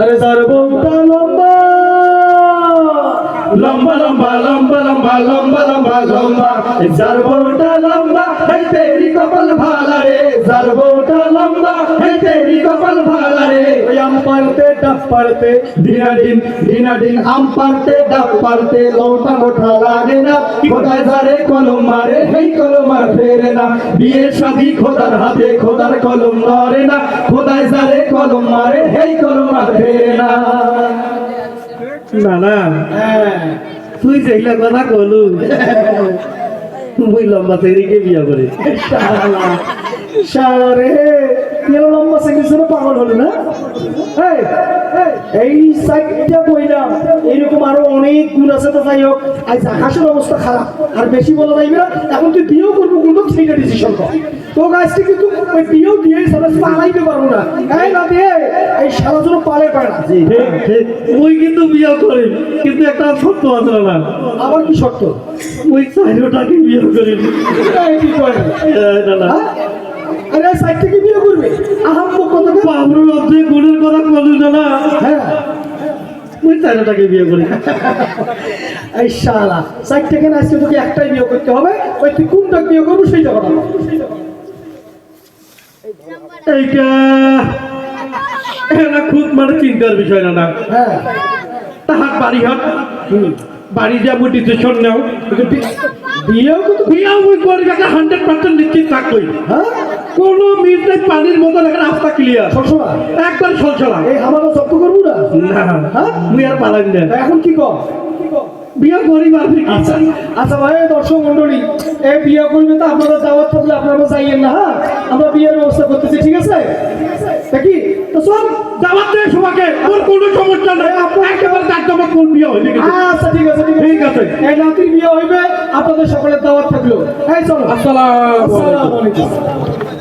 আরে যার বউটা লম্বা। লম্বা লম্বা লম্বা লম্বা লম্বা লম্বা লম্বা। যার বউটা লম্বা হে তেরি কপাল ভালা রে। যার বউটা লম্বা হে তেরি কপাল ভালা রে। ওই আম পারতে ডাব পারতে, দিনা দিন দিনা দিন আম পারতে ডাব পারতে, লৌটা মোটা লাগে না খোদায় যারে কলম মারে হেই কলম আর ফেরে না। বিয়ে শাদি খোদার হাতে খোদার কলম ধরে না। খোদায় যারে কলম মারে হেই কলম আর ফেরে না। না না। হ্যাঁ। তুই যেগুলা কথা কলু মুই লম্বা থেকে বিয়া করে শালা। শালা রে তেল লম্বা সেকেন্ড জন্য পাগল হলো না? এই, এই, সাইডটা কইলাম এইরকম আরও অনেক গুণ আছে তো যাই হোক। আজ আকাশের অবস্থা খারাপ আর বেশি বলা যাইবে না এখন তুই বিয়েও করব কিন্তু সেইটা ডিসিশন কর। তো গাছটি কিন্তু ওই বিয়েও দিয়ে সারা পালাইতে পারব না। এই না দিয়ে এই সারা জন্য পালে পায় না। মুই কিন্তু বিয়া করি কিন্তু একটা সত্য আছে না। আবার কি শর্ত মুই চাইরোটাকে বিয়া করি। এই কি করে না না। হ্যাঁ? আরে থেকে বিয়ে করবে? আহাম কথা বাবরু অর্ধে গুণের মুই চাইরোটাকে বিয়ে করি। এই শালা আজকে তোকে একটাই বিয়ে করতে হবে ওই তুই কোনটা বিয়ে করব কথা। এইটা খুব মানে চিন্তার বিষয় না না। হ্যাঁ। তাহার বাড়ি হাট। বাড়ি যা মুই ডিসিশন নেও। বিয়েও করি একটা হান্ড্রেড পার্সেন্ট নিশ্চিত থাকবই। হ্যাঁ? কোনো মিট নাই পানির মতো একটা রাস্তা ক্লিয়ার সবসময় একবার সলসলা এই আমারও না হ্যাঁ? মুই আর পালাম না। এখন কি কর বিয়া করি পারবি আচ্ছা। আচ্ছা ভাই দর্শক মন্ডলী এই বিয়ে করবে তো আপনারা দাওয়াত থাকলে আপনারা যাইয়েন না হ্যাঁ? আমরা বিয়ের ব্যবস্থা করতেছি ঠিক আছে? কি? তো চল দাওয়াত দে সবাইকে। তোর কোনো সমস্যা নাই। একেবারে ডাক তোমার কোন বিয়া হইবে কিন্তু। আচ্ছা ঠিক আছে ঠিক আছে। এই নাতির বিয়ে হইবে আপনাদের সকলের দাওয়াত থাকল। এই চলো। আসসালামু আলাইকুম।